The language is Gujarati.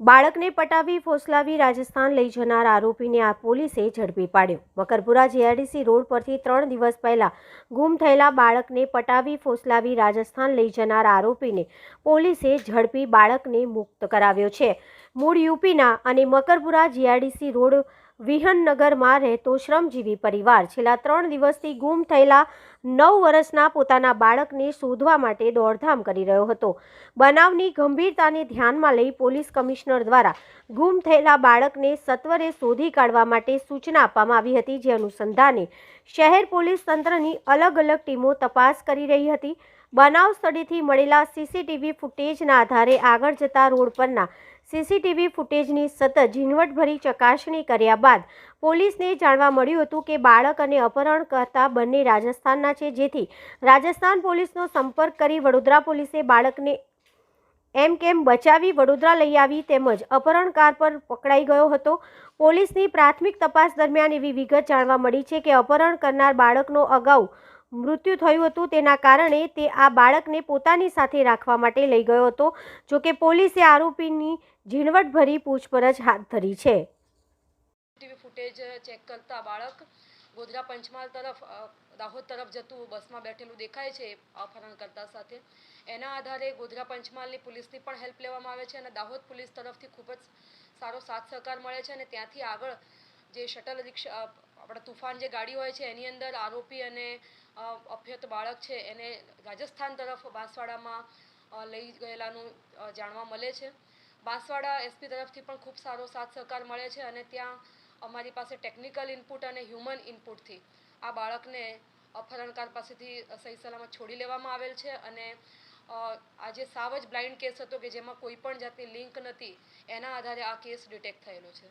બાળકને પટાવી ફોસલાવી રાજસ્થાન લઈ જનાર આરોપીને આ પોલીસે ઝડપી પાડ્યો. મકરપુરા જીઆરડીસી રોડ પરથી ત્રણ દિવસ પહેલા ગુમ થયેલા બાળકને પટાવી ફોસલાવી રાજસ્થાન લઈ જનાર આરોપીને પોલીસે ઝડપી બાળકને મુક્ત કરાવ્યો છે. મૂળ યુપીના અને મકરપુરા જીઆરડીસી રોડ વિહનનગરમાં રહેતો શ્રમજીવી પરિવાર છેલ્લા ત્રણ દિવસથી ગુમ થયેલા નવ વર્ષના પોતાના બાળકને શોધવા માટે દોડધામ કરી રહ્યો હતો. બનાવની ગંભીરતાને ધ્યાનમાં લઈ પોલીસ કમિશનર દ્વારા ગુમ થયેલા બાળકને સત્વરે શોધી કાઢવા માટે સૂચના આપવામાં આવી હતી, જે અનુસંધાને શહેર પોલીસ તંત્રની અલગ અલગ ટીમો તપાસ કરી રહી હતી. બનાવ સ્થળેથી મળેલા સીસીટીવી ફૂટેજના આધારે આગળ જતા રોડ પરના સીસીટીવી ફૂટેજની સતત ઝીણવટભરી ચકાસણી કર્યા બાદ પોલીસને જાણવા મળ્યું હતું કે બાળક અને અપહરણકર્તા બંને રાજસ્થાનના છે. જેથી રાજસ્થાન પોલીસનો સંપર્ક કરી વડોદરા પોલીસે બાળકને એમ કેમ બચાવી વડોદરા લઈ આવી તેમજ અપહરણકાર પર પકડાઈ ગયો હતો. પોલીસની પ્રાથમિક તપાસ દરમિયાન એવી વિગત જાણવા મળી છે કે અપહરણ કરનાર બાળકનો અગાઉ મૃત્યુ થયું હતું તેના કારણે તે આ બાળકને પોતાની સાથે રાખવા માટે લઈ ગયો હતો, જો કે પોલીસે આરોપીની ઝીણવટભરી પૂછપરછ હાથ ધરી છે. ફૂટેજ ચેક કરતા બાળક ગોધરા પંચમહાલ તરફ દાહોદ તરફ જતું બસમાં બેઠેલું દેખાય છે અપહરણકર્તા સાથે. એના આધારે ગોધરા પંચમહાલની પોલીસની પણ હેલ્પ લેવામાં આવે છે અને દાહોદ પોલીસ તરફથી ખૂબ જ સારો સાથ સહકાર મળે છે અને ત્યાંથી આગળ જે શટલ રિક્ષા આપણા તુફાન જે ગાડી હોય છે, એની અંદર આરોપી અને અભ્યત બાળક છે, એને રાજસ્થાન તરફ બાંસવાડામાં લઈ ગયેલાનું જાણવા મળે છે. બાંસવાડા એસપી તરફથી પણ ખૂબ સારો સાથ સહકાર મળે છે અને ત્યાં અમારી પાસે ટેકનિકલ ઇનપુટ અને હ્યુમન ઇનપુટથી આ બાળકને અપહરણકાર પાસેથી સહી સલામત છોડી લેવામાં આવેલ છે અને આ જે સાવ જ બ્લાઇન્ડ કેસ હતો કે જેમાં કોઈ પણ જાતની લિંક નથી, એના આધારે આ કેસ ડિટેક્ટ થયેલો છે.